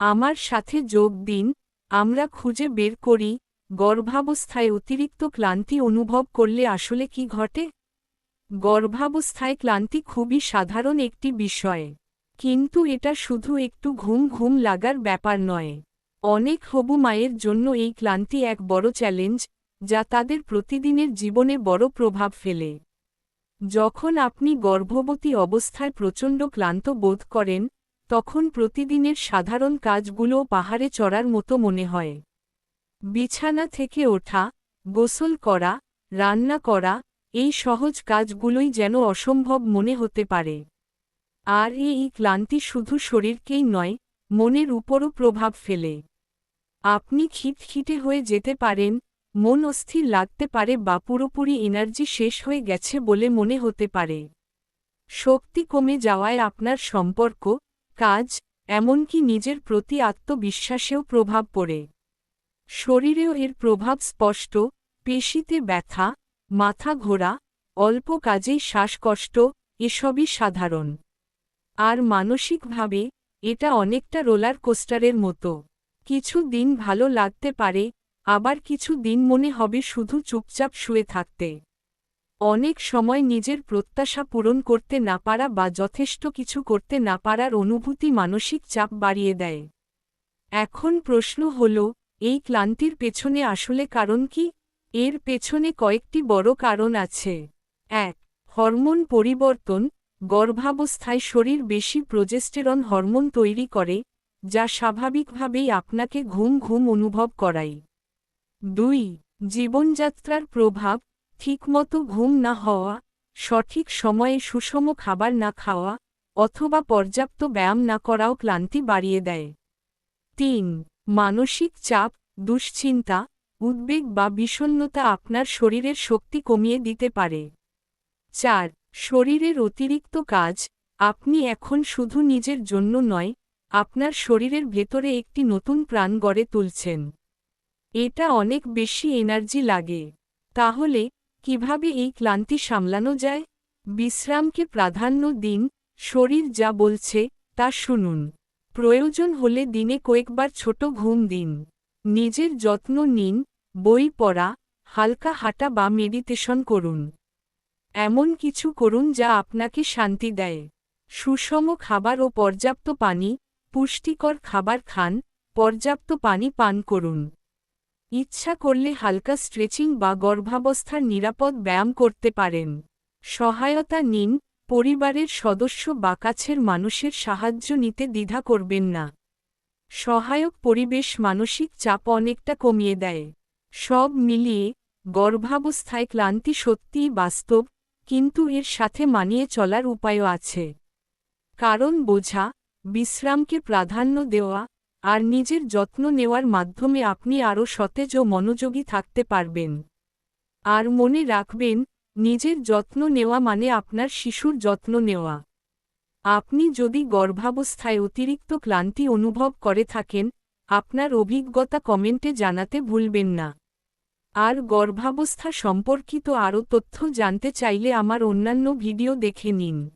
আমার সাথে যোগ দিন, আমরা খুঁজে বের করি, গর্ভাবস্থায় অতিরিক্ত ক্লান্তি অনুভব করলে আসলে কি ঘটে? গর্ভাবস্থায় ক্লান্তি খুবই সাধারণ একটি বিষয়। কিন্তু এটা শুধু একটু ঘুম ঘুম লাগার ব্যাপার নয়। অনেক হবু মায়ের জন্য এই ক্লান্তি এক বড় চ্যালেঞ্জ, যা তাদের প্রতিদিনের জীবনে বড় প্রভাব ফেলে। যখন আপনি গর্ভবতী অবস্থায় প্রচণ্ড ক্লান্ত বোধ করেন তখন প্রতিদিনের সাধারণ কাজগুলো পাহাড়ে চড়ার মতো মনে হয়। বিছানা থেকে ওঠা, গোসল করা, রান্না করা, এই সহজ কাজগুলোই যেন অসম্ভব মনে হতে পারে। আর এই ক্লান্তি শুধু শরীরকেই নয়, মনের উপরও প্রভাব ফেলে। আপনি খিটখিটে হয়ে যেতে পারেন, মন অস্থির লাগতে পারে বা পুরোপুরি এনার্জি শেষ হয়ে গেছে বলে মনে হতে পারে। শক্তি কমে যাওয়ায় আপনার সম্পর্ক কাজ, এমনকি নিজের প্রতি আত্মবিশ্বাসেও প্রভাব পড়ে। শরীরেও এর প্রভাব স্পষ্ট, পেশিতে ব্যথা, মাথা ঘোরা, অল্প কাজেই শ্বাসকষ্ট, এসবই সাধারণ। আর মানসিকভাবে, এটা অনেকটা রোলার কোস্টারের মতো। কিছু দিন ভালো লাগতে পারে, আবার কিছু দিন মনে হবে শুধু চুপচাপ শুয়ে থাকতে। অনেক সময় নিজের প্রত্যাশা পূরণ করতে না পারা বা যথেষ্ট কিছু করতে না পারার অনুভূতি মানসিক চাপ বাড়িয়ে দেয়। এখন প্রশ্ন হল, এই ক্লান্তির পেছনে আসলে কারণ কি? এর পেছনে কয়েকটি বড় কারণ আছে। এক, হরমোন পরিবর্তন। গর্ভাবস্থায় শরীর বেশি প্রজেস্টেরন হরমোন তৈরি করে, যা স্বাভাবিকভাবেই আপনাকে ঘুম ঘুম অনুভব করায়। দুই, জীবনযাত্রার প্রভাব। ঠিকমতো ঘুম না হওয়া, সঠিক সময়ে সুষম খাবার না খাওয়া, অথবা পর্যাপ্ত ব্যায়াম না করাও ক্লান্তি বাড়িয়ে দেয়। তিন, মানসিক চাপ, দুশ্চিন্তা, উদ্বেগ বা বিষণ্নতা আপনার শরীরের শক্তি কমিয়ে দিতে পারে। চার, শরীরের অতিরিক্ত কাজ, আপনি এখন শুধু নিজের জন্য নয়, আপনার শরীরের ভেতরে একটি নতুন প্রাণ গড়ে তুলছেন। এটা অনেক বেশি এনার্জি লাগে। তাহলে কীভাবে এই ক্লান্তি সামলানো যায়? বিশ্রামকে প্রাধান্য দিন, শরীর যা বলছে, তা শুনুন। প্রয়োজন হলে দিনে কয়েকবার ছোট ঘুম দিন। নিজের যত্ন নিন, বই পড়া, হালকা হাঁটা বা মেডিটেশন করুন। এমন কিছু করুন যা আপনাকে শান্তি দেয়। সুষম খাবার ও পর্যাপ্ত পানি, পুষ্টিকর খাবার খান, পর্যাপ্ত পানি পান করুন। ইচ্ছা করলে হালকা স্ট্রেচিং বা গর্ভাবস্থার নিরাপদ ব্যায়াম করতে পারেন। সহায়তা নিন, পরিবারের সদস্য বা কাছের মানুষের সাহায্য নিতে দ্বিধা করবেন না। সহায়ক পরিবেশ মানসিক চাপ অনেকটা কমিয়ে দেয়। সব মিলিয়ে গর্ভাবস্থায় ক্লান্তি সত্যিই বাস্তব, কিন্তু এর সাথে মানিয়ে চলার উপায়ও আছে। কারণ বোঝা, বিশ্রামকে প্রাধান্য দেওয়া আর নিজের যত্ন নেওয়ার মাধ্যমে আপনি আরও সতেজ ও মনোযোগী থাকতে পারবেন। আর মনে রাখবেন, নিজের যত্ন নেওয়া মানে আপনার শিশুর যত্ন নেওয়া। আপনি যদি গর্ভাবস্থায় অতিরিক্ত ক্লান্তি অনুভব করে থাকেন, আপনার অভিজ্ঞতা কমেন্টে জানাতে ভুলবেন না। আর গর্ভাবস্থা সম্পর্কিত আরও তথ্য জানতে চাইলে আমার অন্যান্য ভিডিও দেখে নিন।